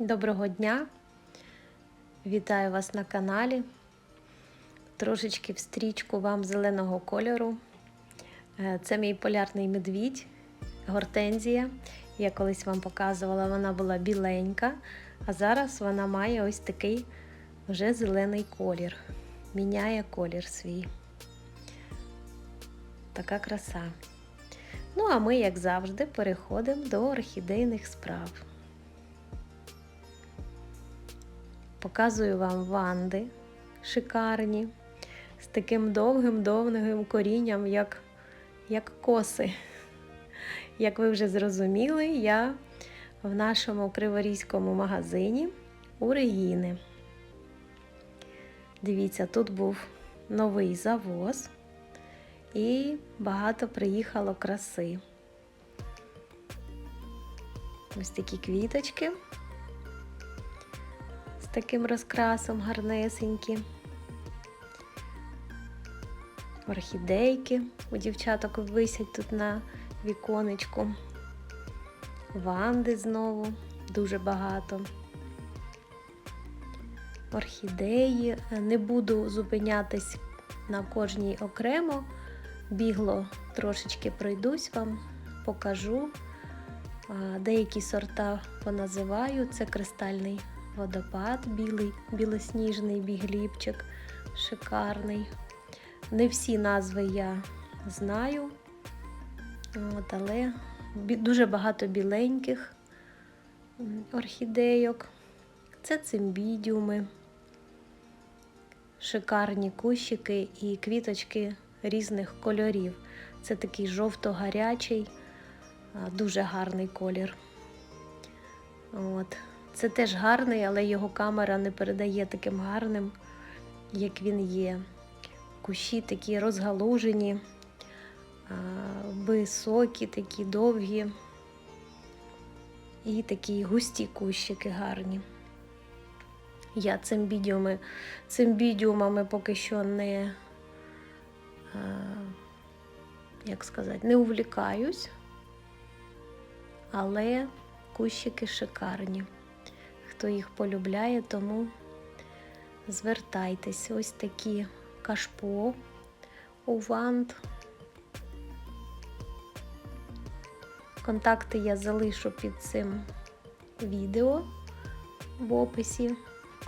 Доброго дня! Вітаю вас на каналі. Трошечки в стрічку вам зеленого кольору. Е, Це мій полярний медвідь, гортензія. Я колись вам показувала, вона була біленька, а зараз вона має ось такий вже зелений колір. Міняє колір свій. Така краса. Ну, а ми, як завжди, переходимо до орхідейних справ. Показую вам ванди шикарні, з таким довгим-довгим корінням, як, як коси. Як ви вже зрозуміли, я в нашому криворізькому магазині у Регіни. Дивіться, тут був новий завоз і багато приїхало краси. Ось такі квіточки таким розкрасом гарнесенькі. Орхідейки у дівчаток висять тут на віконечку. Ванди знову дуже багато. Орхідеї. Не буду зупинятись на кожній окремо. Бігло трошечки пройдусь вам, покажу. Деякі сорта поназиваю. Це кристальний водопад, білий, білосніжний бігліпчик, шикарний. Не всі назви я знаю, От, але дуже багато біленьких орхідейок. Це цимбідіуми, шикарні кущики і квіточки різних кольорів. Це такий жовто-гарячий, дуже гарний колір. От. Це теж гарний, але його камера не передає таким гарним, як він є. Кущі такі розгалужені, високі, такі довгі і такі густі кущики гарні. Я цим бідіумами, цим бідіумами поки що не, як сказати, не увлікаюсь, але кущики шикарні. Хто їх полюбляє, тому звертайтесь. Ось такі кашпо у вант. Контакти я залишу під цим відео в описі.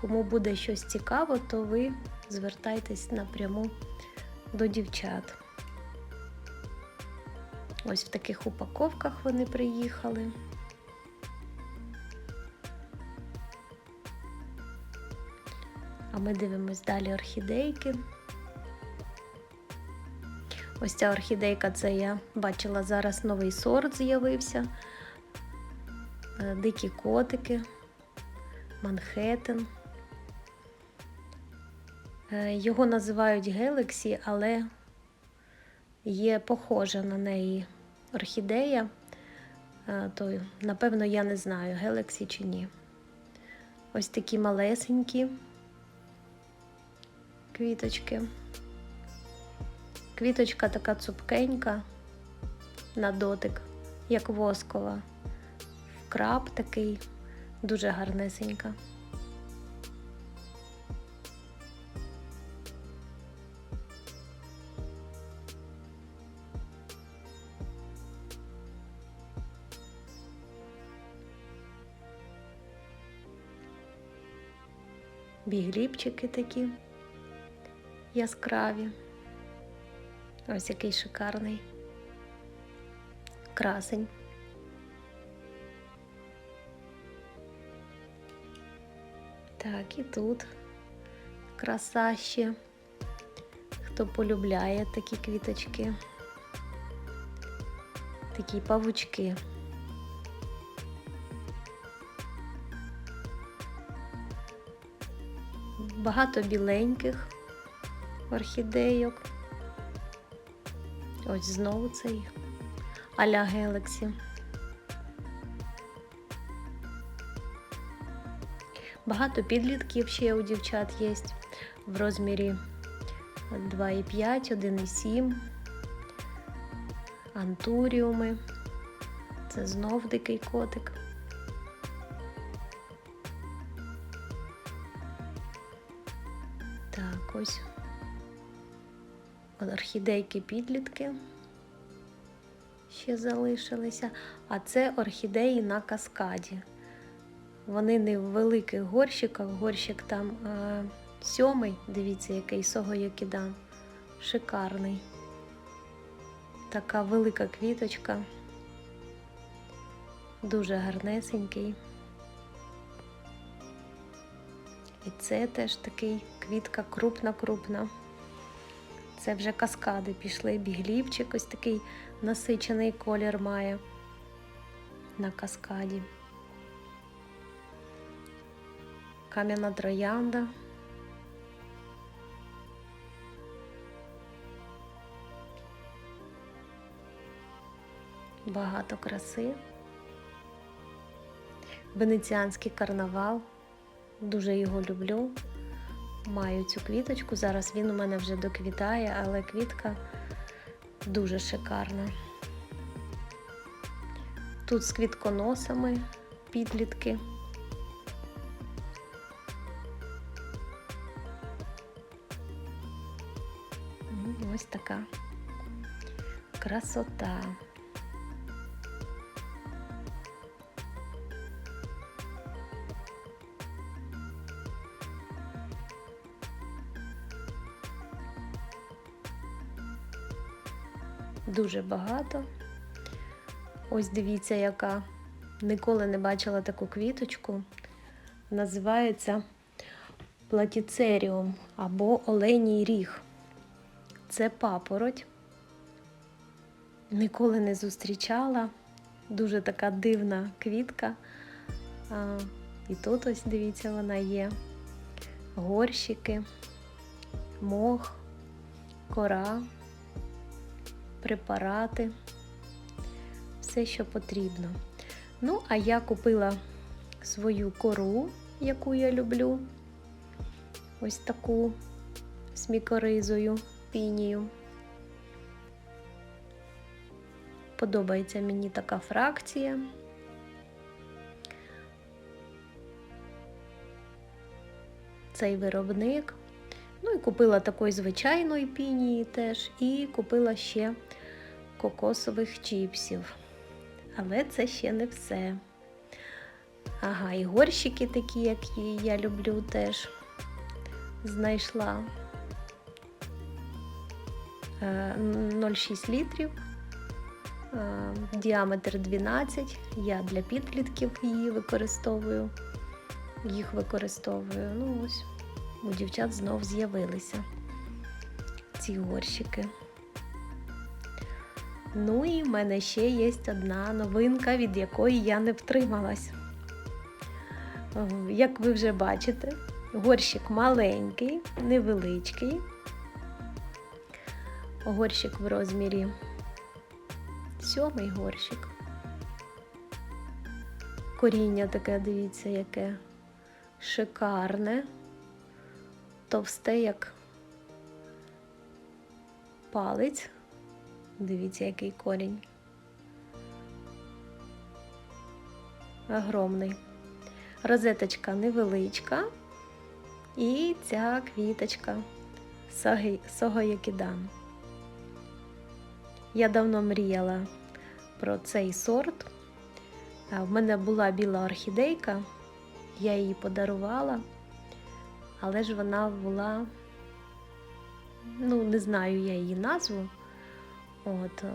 Кому буде щось цікаво, то ви звертайтесь напряму до дівчат. Ось в таких упаковках вони приїхали. А ми дивимось далі орхідейки. Ось ця орхідейка, це я бачила зараз новий сорт з'явився. Дикі котики, Манхеттен. Його називають Galaxy, але є похожа на неї орхідея, то, напевно, я не знаю, Galaxy чи ні. Ось такі малесенькі квіточки. Квіточка така цупкенька на дотик, як воскова. Краб такий, дуже гарнесенька. Бігліпчики такі яскраві. Ось який шикарний красень. Так, і тут краса ще, хто полюбляє такі квіточки, такі павучки. Багато біленьких орхідейок. Ось знову цей а-ля Гелексі. Багато підлітків ще у дівчат є в розмірі 2,5, 1,7, антуріуми. Це знов дикий котик. Так, ось орхідейки підлітки ще залишилися, а це орхідеї на каскаді. Вони не в великих горщиках, горщик там е, сьомий, дивіться, який согоякідан, шикарний. Така велика квіточка, дуже гарнесенький. І це теж такий квітка крупна-крупна. Це вже каскади пішли, біглівчик, ось такий насичений колір має на каскаді. Кам'яна троянда. Багато краси. Венеціанський карнавал. Дуже його люблю. Маю цю квіточку. Зараз він у мене вже доквітає, але квітка дуже шикарна. Тут з квітконосами підлітки. Ось така красота. Дуже багато. Ось дивіться, яка ніколи не бачила таку квіточку. Називається платіцеріум або оленій ріг. Це папороть. Ніколи не зустрічала. Дуже така дивна квітка. А, і тут ось дивіться, вона є. Горщики, мох, кора, препарати, все, що потрібно. Ну, а я купила свою кору, яку я люблю. Ось таку з мікоризою, пінію. Подобається мені така фракція. Цей виробник. Ну і купила такої звичайної пінії теж, і купила ще кокосових чіпсів. Але це ще не все. Ага, і горщики такі, які я люблю, теж знайшла Е, 0,6 літрів, е, діаметр 12. Я для підлітків її використовую. Їх використовую. Ну ось, у дівчат знов з'явилися ці горщики. Ну і в мене ще є одна новинка, від якої я не втрималась. Е, Як ви вже бачите, горщик маленький, невеличкий. Горщик в розмірі сьомий горщик. Коріння таке, дивіться, яке шикарне, товсте, як палець. Дивіться, який корінь. Огромний. Розеточка невеличка. І ця квіточка Согоякідан. Я давно мріяла про цей сорт. В мене була біла орхідейка, я її подарувала, але ж вона була, ну, не знаю я її назву. От, е,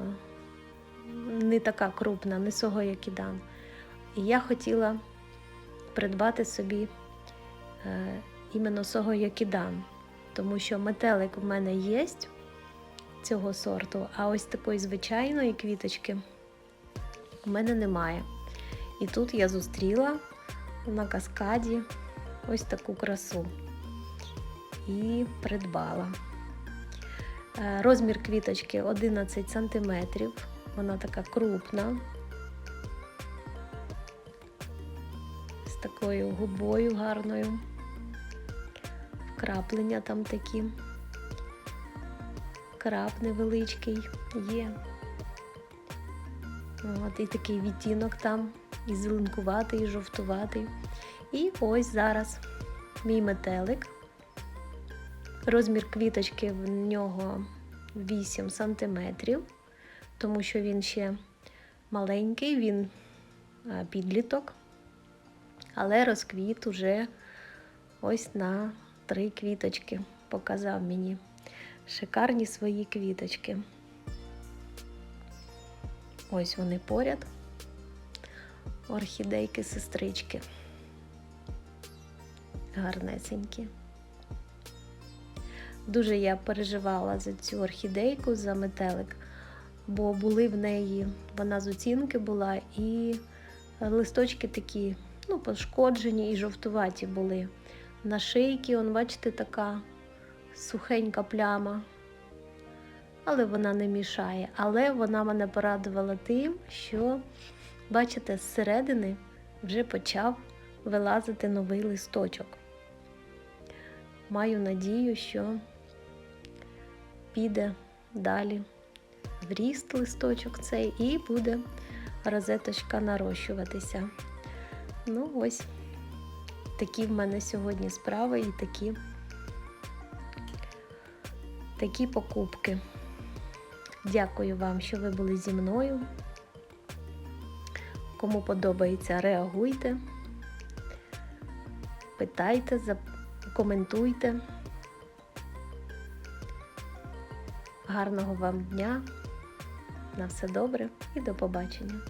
не така крупна, не сого як ідан. І я хотіла придбати собі е, іменно сого як ідан, тому що метелик в мене є цього сорту, а ось такої звичайної квіточки в мене немає. І тут я зустріла на каскаді ось таку красу і придбала. Е, Розмір квіточки 11 см, вона така крупна, з такою губою гарною, вкраплення там такі, крап невеличкий є. От, і такий відтінок там, і зеленкуватий, і жовтуватий. І ось зараз мій метелик Розмір квіточки в нього 8 см, тому що він ще маленький, він підліток, але розквіт уже ось на три квіточки показав мені. Шикарні свої квіточки. Ось вони поряд. Орхідейки сестрички. Гарнесенькі. Дуже я переживала за цю орхідейку, за метелик, бо були в неї, вона з оцінки була, і листочки такі, ну, пошкоджені і жовтуваті були. На шийці, он, бачите, така сухенька пляма. Але вона не мішає. Але вона мене порадувала тим, що, бачите, зсередини вже почав вилазити новий листочок. Маю надію, що піде далі в ріст листочок цей і буде розеточка нарощуватися. Ну, ось такі в мене сьогодні справи і такі, такі покупки. Дякую вам, що ви були зі мною. Кому подобається, реагуйте, питайте, коментуйте. Гарного вам дня, на все добре і до побачення!